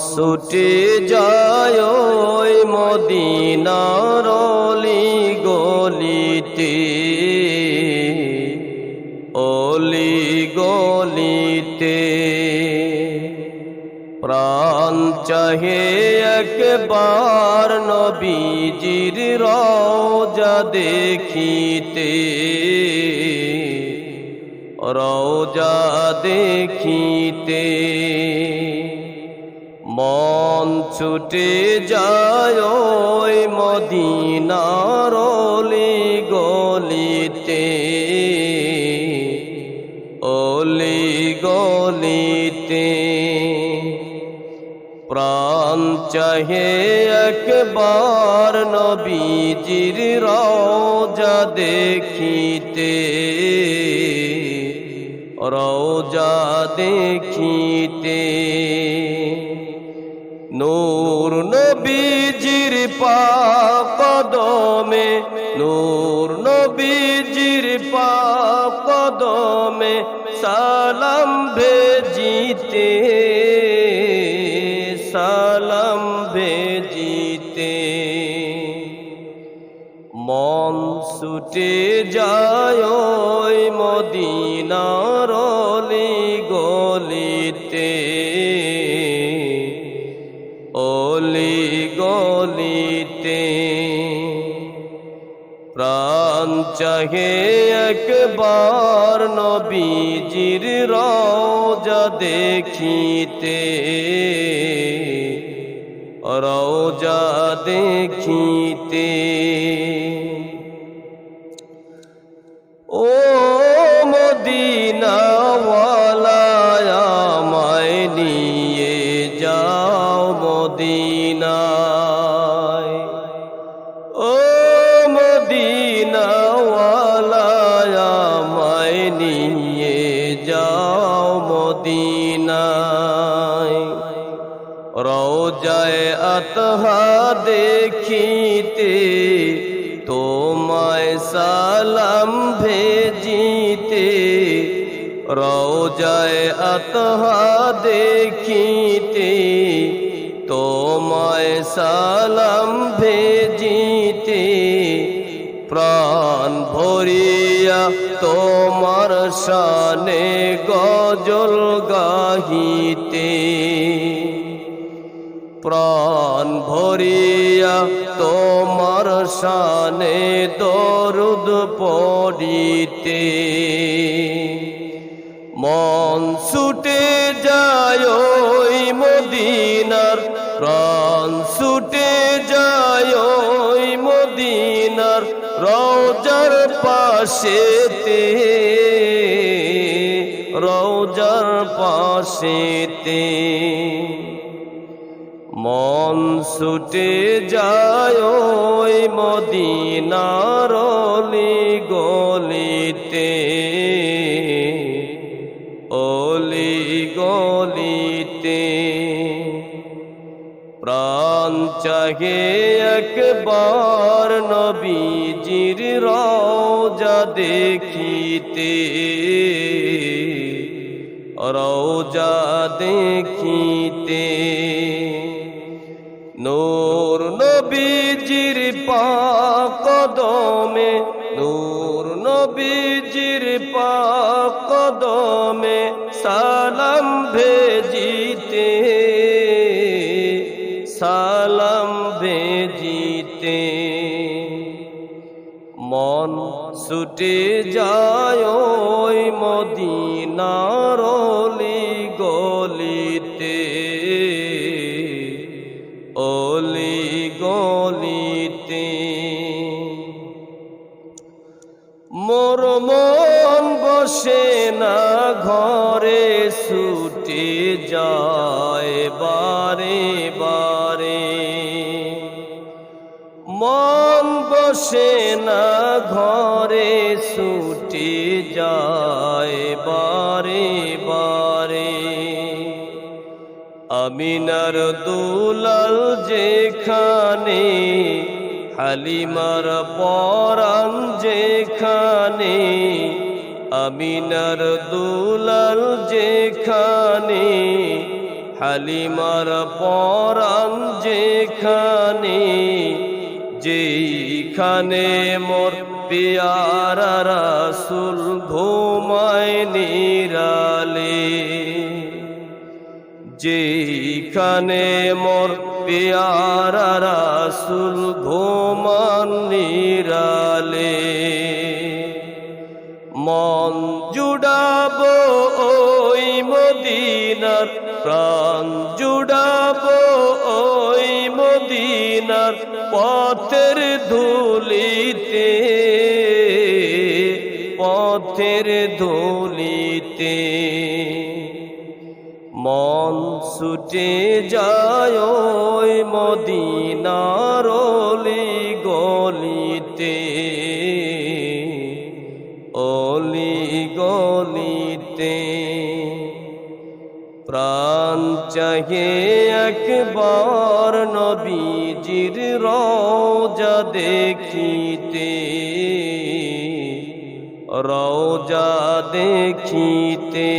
ছুটে যায় মদিনার গলিতে। অলি গলিতে। প্রাণ চাহে একবার নবীজির রওজা দেখিতে। রওজা দেখিতে। মন ছুটে যায় ওই মদিনার গলিতে। অলি গলিতে। প্রাণ চাহে একবার নবীজির রওজা দেখিতে। রওজা দেখিতে। নূর নবীজির পাকদমে নূর নবীজির পাকদমে সালাম ভেজিতে সালাম ভেজিতে। মন ছুটে যায় মদিনার গলিতে। গলিতে প্রাণ চাহে একবার নবীজির রওজা দেখিতে রওজা দেখিতে মদিনায় রওজায় আতহা দেখিতে তোমায় সালাম ভেজিতে রওজায় আতহা দেখিতে তোমায় সালাম ভেজিতে প্রাণ ভরিয়া তোমার শানে গজল গাহিতে। প্রাণ ভরিয়া তোমার শানে দরুদ পড়িতে। মন ছুটে যায় মদিনার প্রাণ রওজার পাশেতে রওজার পাশেতে। মন ছুটে যায় ওই মদিনার গলিতে অলি গলিতে প্রাণ চাহে একবার নবীজির রওজা দেখিতে। রওজা দেখিতে। নূর নবীজির পাকদমে নূর নবীজির পাকদমে সালাম ভেজিতে। সালাম বেজিতে। মন ছুটে যায় ওই মদিনার গলিতে। অলি গলিতে। মোর মন বসে না ঘরে ছুটে যায় বারে বারে। মন বসে না ঘরে ছুটে যায় বারে বারে। আমিনার দুলাল যেখানে, হালিমার পরাণ যেখানে আমিনার দুলাল যেখানে, হালিমার পরাণ যেখানে যেখানে মোর পিয়ারা রাসুল ঘুমায় নিরালে যেখানে মোর পিয়ারা রাসুল ঘুমান নিরালে। মন জুড়াবো ওই মদিনার প্রাণ জুড়াবো ওই মদিনার পথের ধুলিতে পথের ধুলিতে। মন ছুটে যায় মদিনার গলিতে। গলিতে প্রাণ চাহে একবার নবীজির রোজা দেখিতে। রোজা দেখিতে।